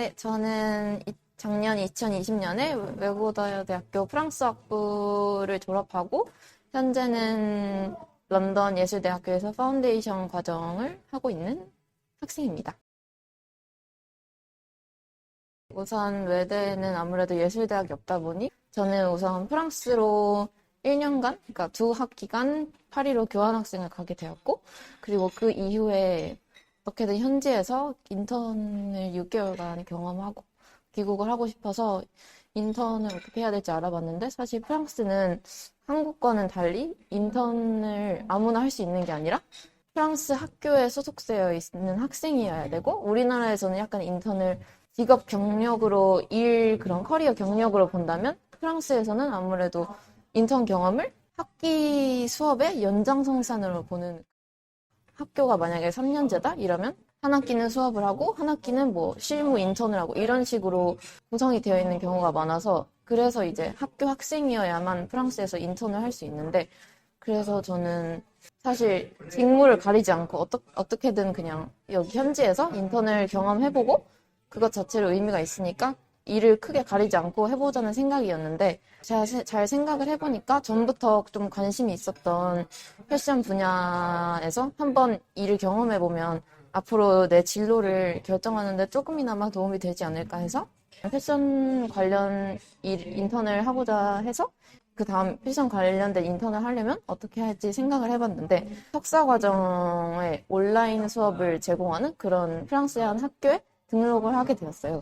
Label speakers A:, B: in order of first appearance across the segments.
A: 네, 저는 이- 작년 2020년에 외국어대학교 프랑스 학부를 졸업하고 현재는 런던 예술대학교에서 파운데이션 과정을 하고 있는 학생입니다. 우선 외대는 아무래도 예술대학이 없다 보니 저는 우선 프랑스로 1년간, 그러니까 두 학기간 파리로 교환학생을 가게 되었고, 그리고 그 이후에 어떻게든 현지에서 인턴을 6개월간 경험하고 귀국을 하고 싶어서 인턴을 어떻게 해야 될지 알아봤는데 사실 프랑스는 한국과는 달리 인턴을 아무나 할 수 있는 게 아니라 프랑스 학교에 소속되어 있는 학생이어야 되고 우리나라에서는 약간 인턴을 직업 경력으로 일 그런 커리어 경력으로 본다면 프랑스에서는 아무래도 인턴 경험을 학기 수업의 연장선상으로 보는 학교가 만약에 3년제다? 이러면 한 학기는 수업을 하고 한 학기는 뭐 실무 인턴을 하고 이런 식으로 구성이 되어 있는 경우가 많아서 그래서 이제 학교 학생이어야만 프랑스에서 인턴을 할 수 있는데 그래서 저는 사실 직무를 가리지 않고 어떠, 어떻게든 그냥 여기 현지에서 인턴을 경험해보고 그것 자체로 의미가 있으니까 일을 크게 가리지 않고 해보자는 생각이었는데 제가 세- 잘 생각을 해보니까 전부터 좀 관심이 있었던 패션 분야에서 한번 일을 경험해보면 앞으로 내 진로를 결정하는데 조금이나마 도움이 되지 않을까 해서 패션 관련 일, 인턴을 하고자 해서 그 다음 패션 관련된 인턴을 하려면 어떻게 할지 생각을 해봤는데 석사 과정에 온라인 수업을 제공하는 그런 프랑스의 한 학교에 등록을 하게 되었어요.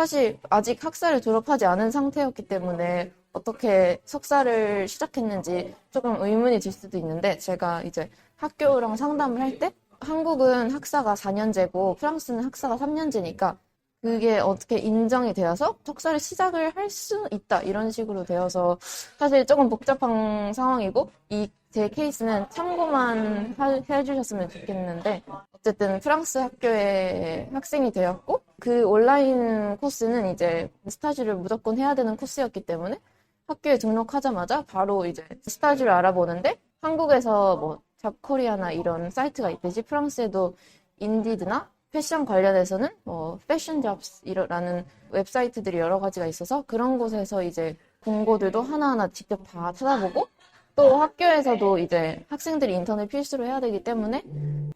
A: 사실 아직 학사를 졸업하지 않은 상태였기 때문에 어떻게 석사를 시작했는지 조금 의문이 들 수도 있는데 제가 이제 학교랑 상담을 할 때 한국은 학사가 4년제고 프랑스는 학사가 3년제니까 그게 어떻게 인정이 되어서 석사를 시작을 할 수 있다 이런 식으로 되어서 사실 조금 복잡한 상황이고 이 제 케이스는 참고만 하- 해주셨으면 좋겠는데 어쨌든 프랑스 학교에 학생이 되었고 그 온라인 코스는 이제 스타즈를 무조건 해야 되는 코스였기 때문에 학교에 등록하자마자 바로 이제 스타즈를 알아보는데 한국에서 뭐 잡코리아나 이런 사이트가 있듯이 프랑스에도 인디드나 패션 관련해서는 뭐 패션 잡스라는 웹사이트들이 여러 가지가 있어서 그런 곳에서 이제 공고들도 하나하나 직접 다 찾아보고 또 학교에서도 이제 학생들이 인턴을 필수로 해야 되기 때문에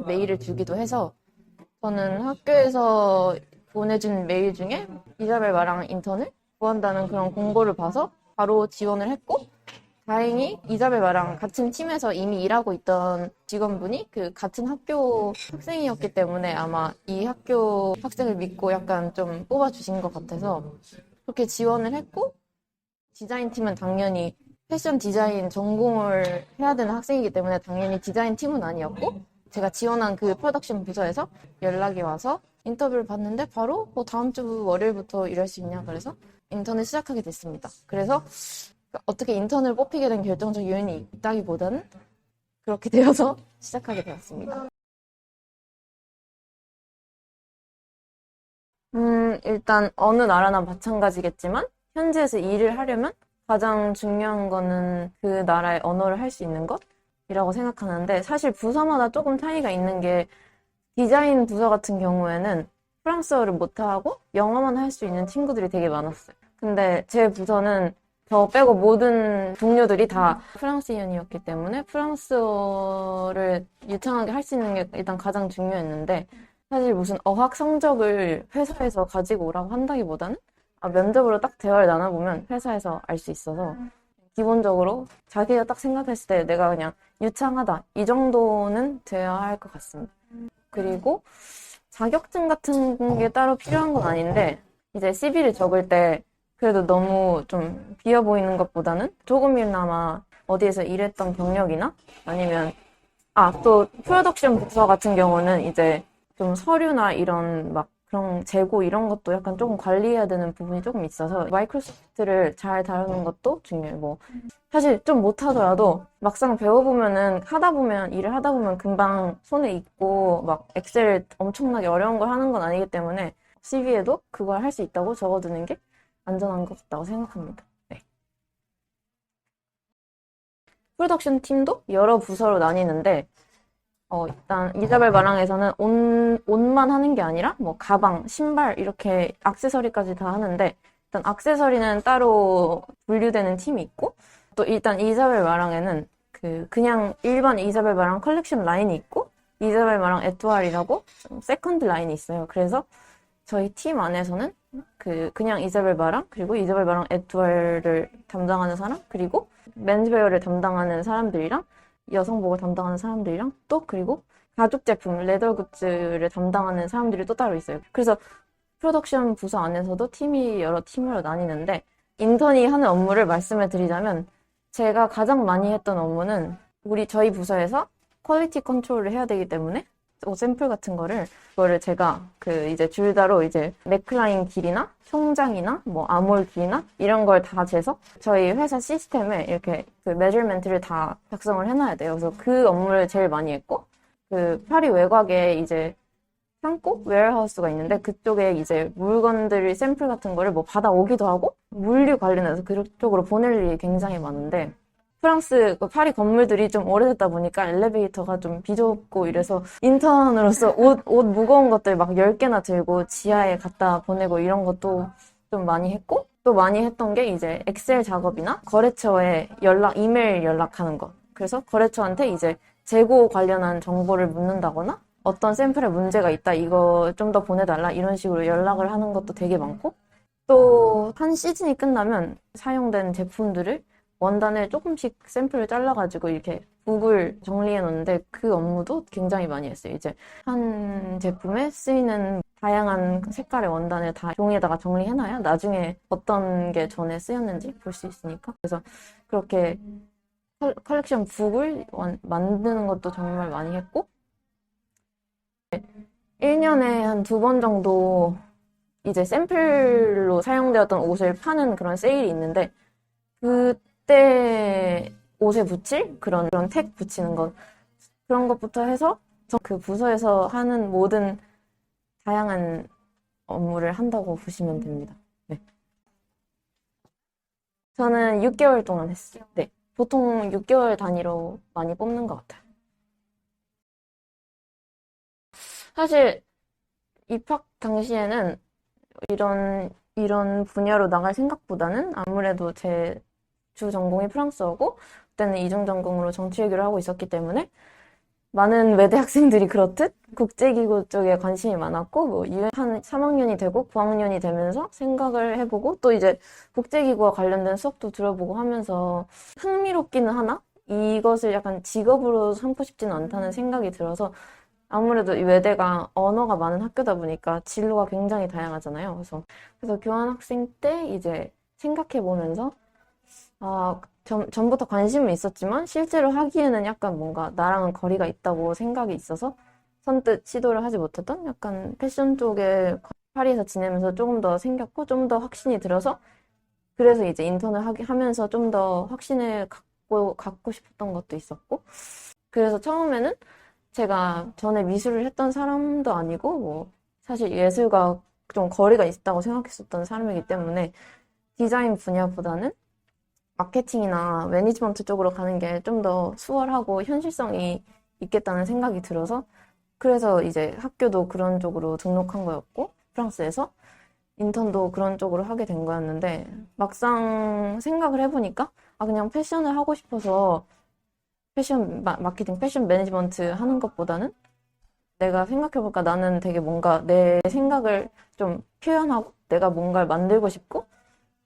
A: 메일을 주기도 해서 저는 학교에서 보내준 메일 중에 이자벨 마랑 인턴을 구한다는 그런 공고를 봐서 바로 지원을 했고 다행히 이자벨 마랑 같은 팀에서 이미 일하고 있던 직원분이 그 같은 학교 학생이었기 때문에 아마 이 학교 학생을 믿고 약간 좀 뽑아주신 것 같아서 그렇게 지원을 했고 디자인 팀은 당연히 패션 디자인 전공을 해야 되는 학생이기 때문에 당연히 디자인 팀은 아니었고 제가 지원한 그 프로덕션 부서에서 연락이 와서 인터뷰를 봤는데 바로 뭐 다음 주 월요일부터 일할 수 있냐 그래서 인턴을 시작하게 됐습니다. 그래서 어떻게 인턴을 뽑히게 된 결정적 요인이 있다기보다는 그렇게 되어서 시작하게 되었습니다. 음, 일단 어느 나라나 마찬가지겠지만 현지에서 일을 하려면 가장 중요한 거는 그 나라의 언어를 할 수 있는 것이라고 생각하는데 사실 부서마다 조금 차이가 있는 게 디자인 부서 같은 경우에는 프랑스어를 못하고 영어만 할 수 있는 친구들이 되게 많았어요. 근데 제 부서는 저 빼고 모든 동료들이 다 프랑스인이었기 때문에 프랑스어를 유창하게 할 수 있는 게 일단 가장 중요했는데 사실 무슨 어학 성적을 회사에서 가지고 오라고 한다기보다는 아, 면접으로 딱 대화를 나눠보면 회사에서 알 수 있어서 기본적으로 자기가 딱 생각했을 때 내가 그냥 유창하다. 이 정도는 돼야 할 것 같습니다. 그리고 자격증 같은 게 따로 필요한 건 아닌데 이제 CV를 적을 때 그래도 너무 좀 비어 보이는 것보다는 조금이나마 어디에서 일했던 경력이나 아니면 아 또 프로덕션 부서 같은 경우는 이제 좀 서류나 이런 막 그런 재고 이런 것도 약간 조금 관리해야 되는 부분이 조금 있어서 마이크로소프트를 잘 다루는 것도 중요해요. 뭐 사실 좀 못하더라도 막상 배워보면은 하다 보면 일을 하다 보면 금방 손에 익고 막 엑셀 엄청나게 어려운 걸 하는 건 아니기 때문에 CV에도 그걸 할 수 있다고 적어두는 게 안전한 것 같다고 생각합니다. 네. 프로덕션 팀도 여러 부서로 나뉘는데 어, 일단 이자벨 마랑에서는 옷, 옷만 하는 게 아니라 뭐 가방, 신발 이렇게 액세서리까지 다 하는데 일단 액세서리는 따로 분류되는 팀이 있고 또 일단 이자벨 마랑에는 그 그냥 일반 이자벨 마랑 컬렉션 라인이 있고 이자벨 마랑 에뚜알이라고 세컨드 라인이 있어요. 그래서 저희 팀 안에서는 그 그냥 이자벨 마랑 그리고 이자벨 마랑 에뚜알을 담당하는 사람 그리고 맨즈웨어를 담당하는 사람들이랑 여성복을 담당하는 사람들이랑 또 그리고 가죽 제품 레더 굿즈를 담당하는 사람들이 또 따로 있어요. 그래서 프로덕션 부서 안에서도 팀이 여러 팀으로 나뉘는데 인턴이 하는 업무를 말씀을 드리자면 제가 가장 많이 했던 업무는 우리 저희 부서에서 퀄리티 컨트롤을 해야 되기 때문에 옷 샘플 같은 거를 그거를 제가 그 이제 줄다로 이제 넥라인 길이나胸장이나 뭐 아몰 길이나 이런 걸 다 재서 저희 회사 시스템에 이렇게 그 메저먼트를 다 작성을 해놔야 돼요. 그래서 그 업무를 제일 많이 했고 그 파리 외곽에 이제 창고 웨어하우스가 있는데 그쪽에 이제 물건들 샘플 같은 거를 뭐 받아오기도 하고 물류 관련해서 그쪽으로 보낼 일이 굉장히 많은데 프랑스 그 파리 건물들이 좀 오래됐다 보니까 엘리베이터가 좀 비좁고 이래서 인턴으로서 옷, 옷 무거운 것들 막 10개나 들고 지하에 갖다 보내고 이런 것도 좀 많이 했고 또 많이 했던 게 이제 엑셀 작업이나 거래처에 연락, 이메일 연락하는 것. 그래서 거래처한테 이제 재고 관련한 정보를 묻는다거나 어떤 샘플에 문제가 있다, 이거 좀 더 보내달라, 이런 식으로 연락을 하는 것도 되게 많고 또 한 시즌이 끝나면 사용된 제품들을 원단을 조금씩 샘플을 잘라가지고 이렇게 북을 정리해 놓는데 그 업무도 굉장히 많이 했어요. 이제 한 제품에 쓰이는 다양한 색깔의 원단을 다 종이에다가 정리해놔야 나중에 어떤 게 전에 쓰였는지 볼 수 있으니까. 그래서 그렇게 컬렉션 북을 만드는 것도 정말 많이 했고 1년에 한 두 번 정도 이제 샘플로 사용되었던 옷을 파는 그런 세일이 있는데 그때 옷에 붙일 그런 그런 택 붙이는 것 그런 것부터 해서 그 부서에서 하는 모든 다양한 업무를 한다고 보시면 됩니다. 네. 저는 6개월 동안 했어요. 네. 보통 6개월 단위로 많이 뽑는 것 같아요. 사실 입학 당시에는 이런 이런 분야로 나갈 생각보다는 아무래도 제 주 전공이 프랑스어고 그때는 이중 전공으로 정치외교를 하고 있었기 때문에 많은 외대 학생들이 그렇듯 국제기구 쪽에 관심이 많았고 뭐한 3학년이 되고 9학년이 되면서 생각을 해보고 또 이제 국제기구와 관련된 수업도 들어보고 하면서 흥미롭기는 하나 이것을 약간 직업으로 삼고 싶지는 않다는 생각이 들어서 아무래도 이 외대가 언어가 많은 학교다 보니까 진로가 굉장히 다양하잖아요. 그래서 그래서 교환 학생 때 이제 생각해 보면서 아 전, 전부터 관심은 있었지만 실제로 하기에는 약간 뭔가 나랑은 거리가 있다고 생각이 있어서 선뜻 시도를 하지 못했던 약간 패션 쪽에 파리에서 지내면서 조금 더 생겼고 좀 더 확신이 들어서 그래서 이제 인턴을 하기, 하면서 좀 더 확신을 갖고 갖고 싶었던 것도 있었고. 그래서 처음에는 제가 전에 미술을 했던 사람도 아니고 뭐 사실 예술과 좀 거리가 있다고 생각했었던 사람이기 때문에 디자인 분야보다는 마케팅이나 매니지먼트 쪽으로 가는 게 좀 더 수월하고 현실성이 있겠다는 생각이 들어서 그래서 이제 학교도 그런 쪽으로 등록한 거였고 프랑스에서 인턴도 그런 쪽으로 하게 된 거였는데 막상 생각을 해보니까 아 그냥 패션을 하고 싶어서 패션 마, 마케팅, 패션 매니지먼트 하는 것보다는 내가 생각해볼까 나는 되게 뭔가 내 생각을 좀 표현하고 내가 뭔가를 만들고 싶고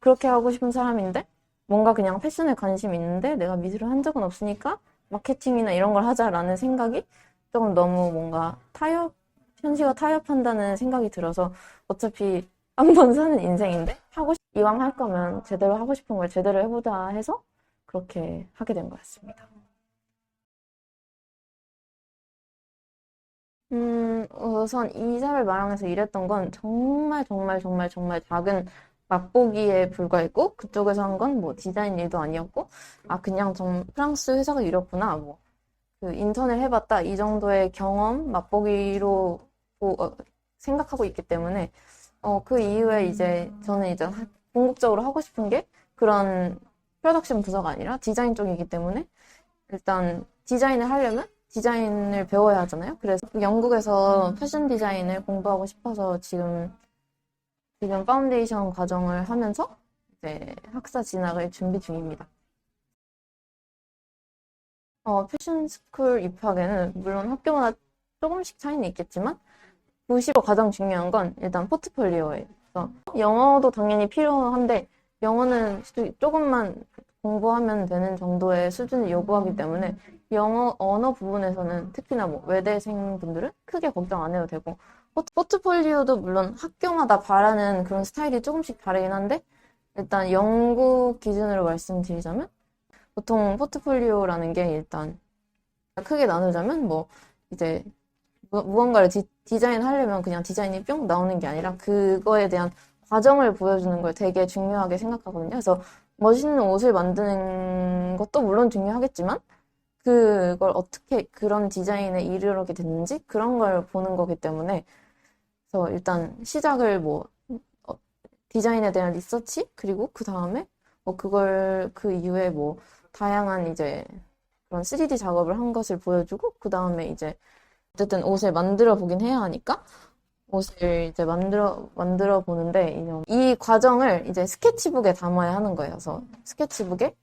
A: 그렇게 하고 싶은 사람인데 뭔가 그냥 패션에 관심이 있는데 내가 미술을 한 적은 없으니까 마케팅이나 이런 걸 하자라는 생각이 조금 너무 뭔가 타협, 현실과 타협한다는 생각이 들어서 어차피 한 번 사는 인생인데 하고 싶, 이왕 할 거면 제대로 하고 싶은 걸 제대로 해보자 해서 그렇게 하게 된 것 같습니다. 음, 우선 이사벨 마랑에서 일했던 건 정말 정말 정말 정말 작은 맛보기에 불과했고 그쪽에서 한 건 뭐 디자인 일도 아니었고 아 그냥 좀 프랑스 회사가 이렇구나 뭐 그 인턴을 해봤다 이 정도의 경험 맛보기로 뭐, 어, 생각하고 있기 때문에 어, 그 이후에 이제 저는 이제 궁극적으로 하고 싶은 게 그런 프로덕션 부서가 아니라 디자인 쪽이기 때문에 일단 디자인을 하려면 디자인을 배워야 하잖아요. 그래서 영국에서 패션 디자인을 공부하고 싶어서 지금 지금 파운데이션 과정을 하면서 이제 학사 진학을 준비 중입니다. 어, 패션 스쿨 입학에는 물론 학교마다 조금씩 차이는 있겠지만 보시고 가장 중요한 건 일단 포트폴리오예요. 영어도 당연히 필요한데 영어는 조금만 공부하면 되는 정도의 수준을 요구하기 때문에 영어 언어 부분에서는 특히나 뭐 외대생 분들은 크게 걱정 안 해도 되고 포트폴리오도 물론 학교마다 바라는 그런 스타일이 조금씩 다르긴 한데 일단 영국 기준으로 말씀드리자면 보통 포트폴리오라는 게 일단 크게 나누자면 뭐 이제 무언가를 디, 디자인 하려면 그냥 디자인이 뿅 나오는 게 아니라 그거에 대한 과정을 보여주는 걸 되게 중요하게 생각하거든요. 그래서 멋있는 옷을 만드는 것도 물론 중요하겠지만 그걸 어떻게 그런 디자인에 이르게 됐는지 그런 걸 보는 거기 때문에 그래서 일단 시작을 뭐 어, 디자인에 대한 리서치 그리고 그 다음에 뭐 그걸 그 이후에 뭐 다양한 이제 그런 3D 작업을 한 것을 보여주고 그 다음에 이제 어쨌든 옷을 만들어 보긴 해야 하니까 옷을 이제 만들어 만들어 보는데 이 과정을 이제 스케치북에 담아야 하는 거예요. 그래서 스케치북에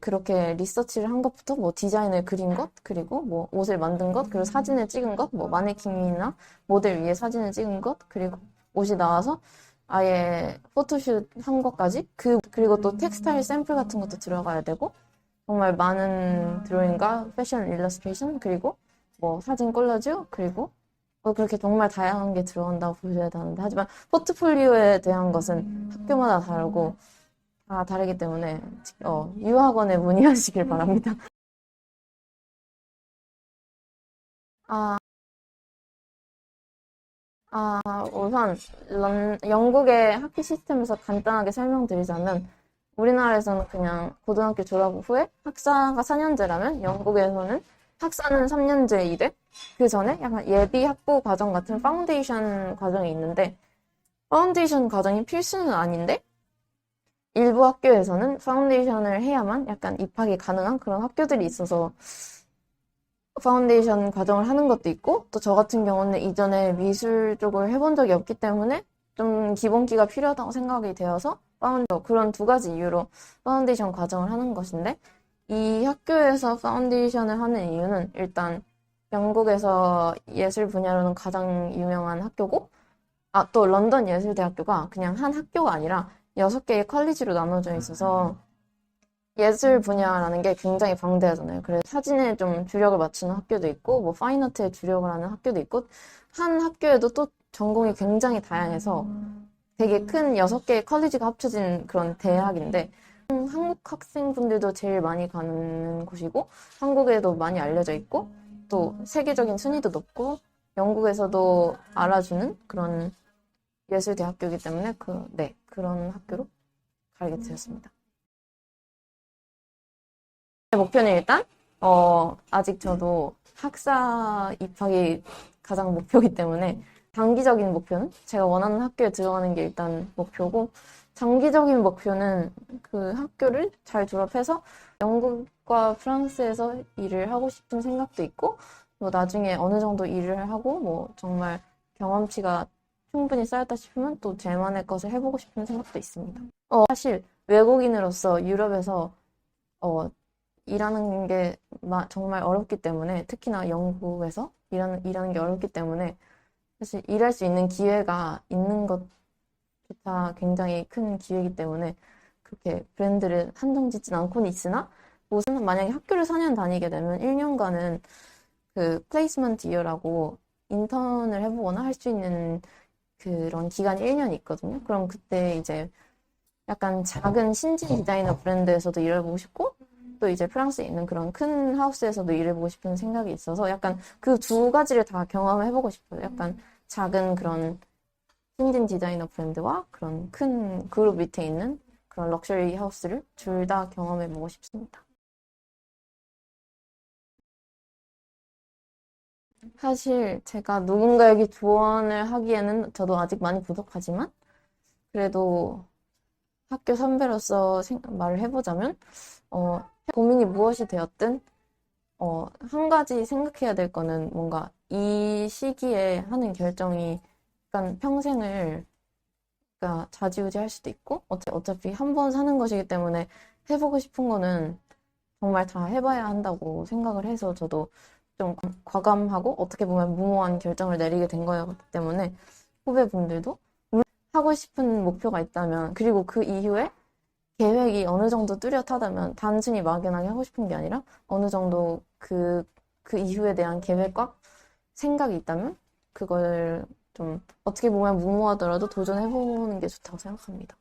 A: 그렇게 리서치를 한 것부터 뭐 디자인을 그린 것 그리고 뭐 옷을 만든 것 그리고 사진을 찍은 것 뭐 마네킹이나 모델 위에 사진을 찍은 것 그리고 옷이 나와서 아예 포토슛 한 것까지? 그 그리고 또 텍스타일 샘플 같은 것도 들어가야 되고 정말 많은 드로잉과 패션 일러스트레이션 그리고 뭐 사진 콜라주 그리고 뭐 그렇게 정말 다양한 게 들어간다고 보셔야 되는데 하지만 포트폴리오에 대한 것은 학교마다 다르고 다 다르기 때문에 어, 유학원에 문의하시길 바랍니다. 아, 아, 우선 런, 영국의 학기 시스템에서 간단하게 설명드리자면 우리나라에서는 그냥 고등학교 졸업 후에 학사가 4년제라면 영국에서는 학사는 3년제이되 그 전에 약간 예비 학부 과정 같은 파운데이션 과정이 있는데 파운데이션 과정이 필수는 아닌데 일부 학교에서는 파운데이션을 해야만 약간 입학이 가능한 그런 학교들이 있어서 파운데이션 과정을 하는 것도 있고 또 저 같은 경우는 이전에 미술 쪽을 해본 적이 없기 때문에 좀 기본기가 필요하다고 생각이 되어서 파운드 그런 두 가지 이유로 파운데이션 과정을 하는 것인데 이 학교에서 파운데이션을 하는 이유는 일단 영국에서 예술 분야로는 가장 유명한 학교고 아 또 런던 예술대학교가 그냥 한 학교가 아니라 여섯 개의 컬리지로 나눠져 있어서 예술 분야라는 게 굉장히 방대하잖아요. 그래서 사진에 좀 주력을 맞추는 학교도 있고, 뭐 파인아트에 주력을 하는 학교도 있고, 한 학교에도 또 전공이 굉장히 다양해서 되게 큰 여섯 개의 컬리지가 합쳐진 그런 대학인데, 한국 학생분들도 제일 많이 가는 곳이고, 한국에도 많이 알려져 있고, 또 세계적인 순위도 높고, 영국에서도 알아주는 그런 예술대학교이기 때문에 그, 네, 그런 학교로 가게 되었습니다. 목표는 일단, 어, 아직 저도 학사 입학이 가장 목표이기 때문에 단기적인 목표는 제가 원하는 학교에 들어가는 게 일단 목표고, 장기적인 목표는 그 학교를 잘 졸업해서 영국과 프랑스에서 일을 하고 싶은 생각도 있고, 뭐 나중에 어느 정도 일을 하고, 뭐 정말 경험치가 충분히 쌓였다 싶으면 또 제만의 것을 해보고 싶은 생각도 있습니다. 어, 사실 외국인으로서 유럽에서 어, 일하는 게 정말 어렵기 때문에 특히나 영국에서 일하는, 일하는 게 어렵기 때문에 사실 일할 수 있는 기회가 있는 것조차 굉장히 큰 기회이기 때문에 그렇게 브랜드를 한정 짓진 않고는 있으나 무슨 만약에 학교를 4년 다니게 되면 1년간은 그 플레이스먼트 이어라고 인턴을 해보거나 할 수 있는 그런 기간이 1년 있거든요. 그럼 그때 이제 약간 작은 신진 디자이너 브랜드에서도 일해보고 싶고 또 이제 프랑스에 있는 그런 큰 하우스에서도 일해보고 싶은 생각이 있어서 약간 그 두 가지를 다 경험해보고 싶어요. 약간 작은 그런 신진 디자이너 브랜드와 그런 큰 그룹 밑에 있는 그런 럭셔리 하우스를 둘 다 경험해보고 싶습니다. 사실 제가 누군가에게 조언을 하기에는 저도 아직 많이 부족하지만 그래도 학교 선배로서 말을 해보자면 어, 고민이 무엇이 되었든 어, 한 가지 생각해야 될 거는 뭔가 이 시기에 하는 결정이 약간 평생을 그러니까 좌지우지 할 수도 있고 어차- 어차피 한 번 사는 것이기 때문에 해보고 싶은 거는 정말 다 해봐야 한다고 생각을 해서 저도 좀 과감하고 어떻게 보면 무모한 결정을 내리게 된 거였기 때문에 후배분들도 하고 싶은 목표가 있다면 그리고 그 이후에 계획이 어느 정도 뚜렷하다면 단순히 막연하게 하고 싶은 게 아니라 어느 정도 그, 그 이후에 대한 계획과 생각이 있다면 그걸 좀 어떻게 보면 무모하더라도 도전해보는 게 좋다고 생각합니다.